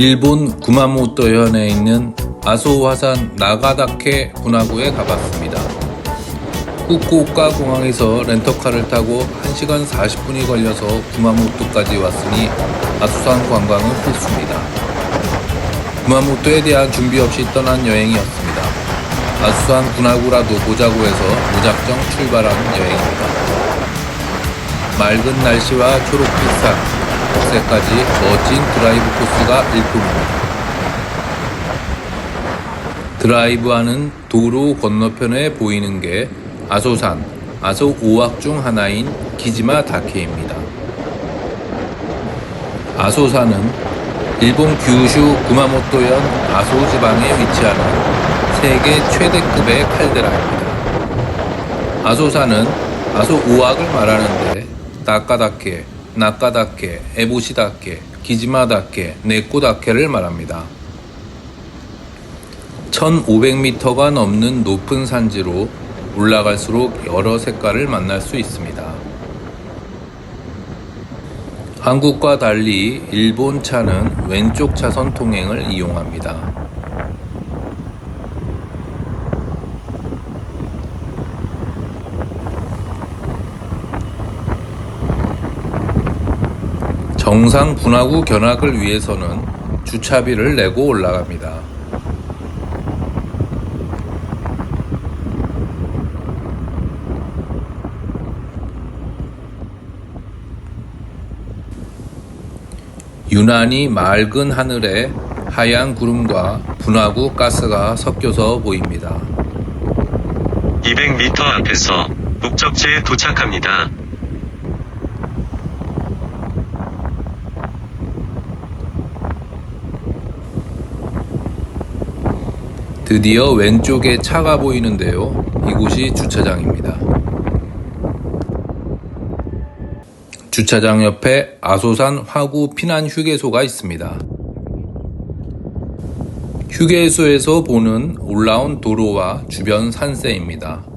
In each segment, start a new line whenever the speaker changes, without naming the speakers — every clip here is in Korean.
일본 구마모토현에 있는 아소화산 나가다케 분화구에 가봤습니다. 후쿠오카 공항에서 렌터카를 타고 1시간 40분이 걸려서 구마모토까지 왔으니 아소산 관광은 필수입니다. 구마모토에 대한 준비 없이 떠난 여행이었습니다. 아소산 분화구라도 보자고 해서 무작정 출발한 여행입니다. 맑은 날씨와 초록빛 산, 억새까지 멋진 드라이브 코스가 일품입니다. 드라이브하는 도로 건너편에 보이는 게 아소산, 아소 오악 중 하나인 기지마 다케입니다. 아소산은 일본 규슈 구마모토현 아소 지방에 위치하는 세계 최대급의 칼데라입니다. 아소산은 아소 오악을 말하는데 나카다케, 나카다케, 에보시다케, 기지마다케, 네코다케를 말합니다. 1500m가 넘는 높은 산지로 올라갈수록 여러 색깔을 만날 수 있습니다. 한국과 달리 일본 차는 왼쪽 차선 통행을 이용합니다. 정상 분화구 견학을 위해서는 주차비를 내고 올라갑니다. 유난히 맑은 하늘에 하얀 구름과 분화구 가스가 섞여서 보입니다.
200m 앞에서 목적지에 도착합니다.
드디어 왼쪽에 차가 보이는데요. 이곳이 주차장입니다. 주차장 옆에 아소산 화구 피난 휴게소가 있습니다. 휴게소에서 보는 올라온 도로와 주변 산세입니다.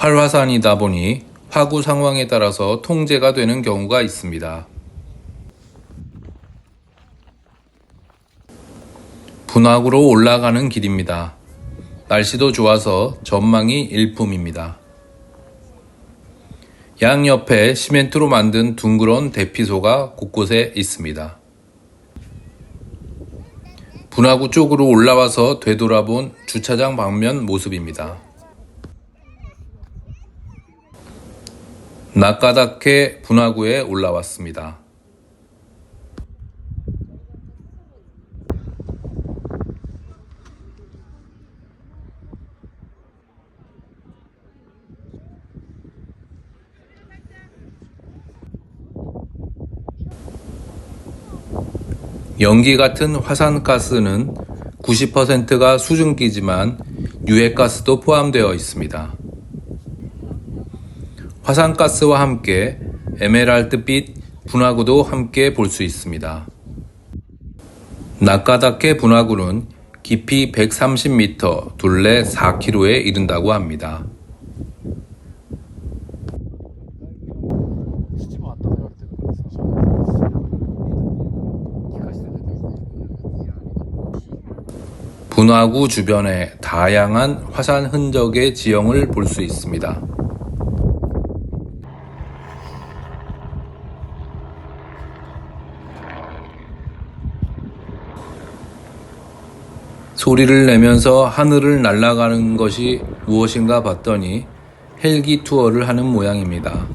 활화산이다 보니 화구 상황에 따라서 통제가 되는 경우가 있습니다. 분화구로 올라가는 길입니다. 날씨도 좋아서 전망이 일품입니다. 양옆에 시멘트로 만든 둥그런 대피소가 곳곳에 있습니다. 분화구 쪽으로 올라와서 되돌아본 주차장 방면 모습입니다. 나카다케 분화구에 올라왔습니다. 연기 같은 화산가스는 90%가 수증기지만 유해가스도 포함되어 있습니다. 화산가스와 함께 에메랄드빛 분화구도 함께 볼 수 있습니다. 나카다케 분화구는 깊이 130m, 둘레 4km에 이른다고 합니다. 분화구 주변에 다양한 화산 흔적의 지형을 볼 수 있습니다. 소리를 내면서 하늘을 날아가는 것이 무엇인가 봤더니 헬기 투어를 하는 모양입니다.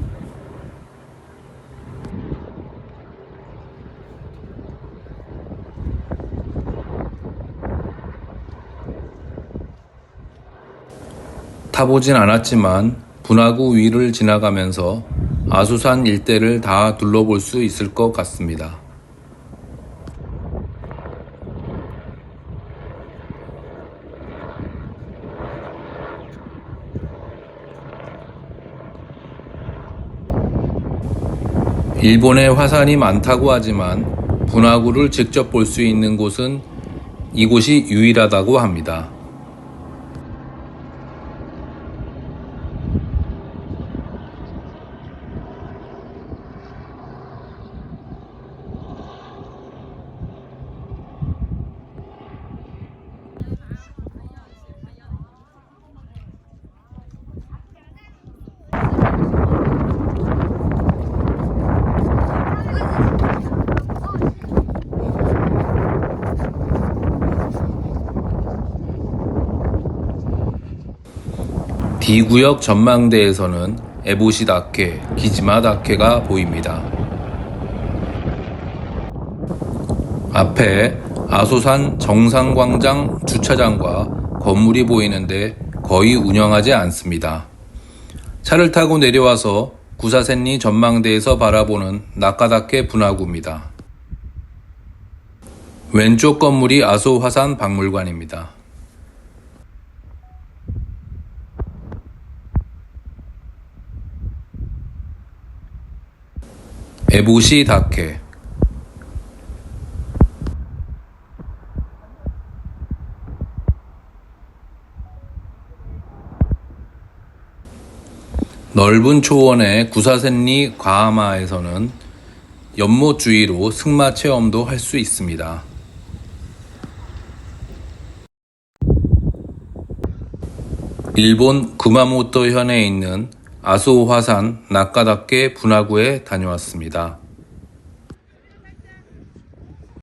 타보진 않았지만 분화구 위를 지나가면서 아수산 일대를 다 둘러볼 수 있을 것 같습니다. 일본에 화산이 많다고 하지만 분화구를 직접 볼 수 있는 곳은 이곳이 유일하다고 합니다. D구역 전망대에서는 에보시 다케, 기지마 다케가 보입니다. 앞에 아소산 정상광장 주차장과 건물이 보이는데 거의 운영하지 않습니다. 차를 타고 내려와서 구사센리 전망대에서 바라보는 나카다케 분화구입니다. 왼쪽 건물이 아소화산 박물관입니다. 에보시 다케 넓은 초원의 구사센리 과하마에서는 연못 주위로 승마 체험도 할 수 있습니다. 일본 구마모토 현에 있는 아소화산 나카다케 분화구에 다녀왔습니다.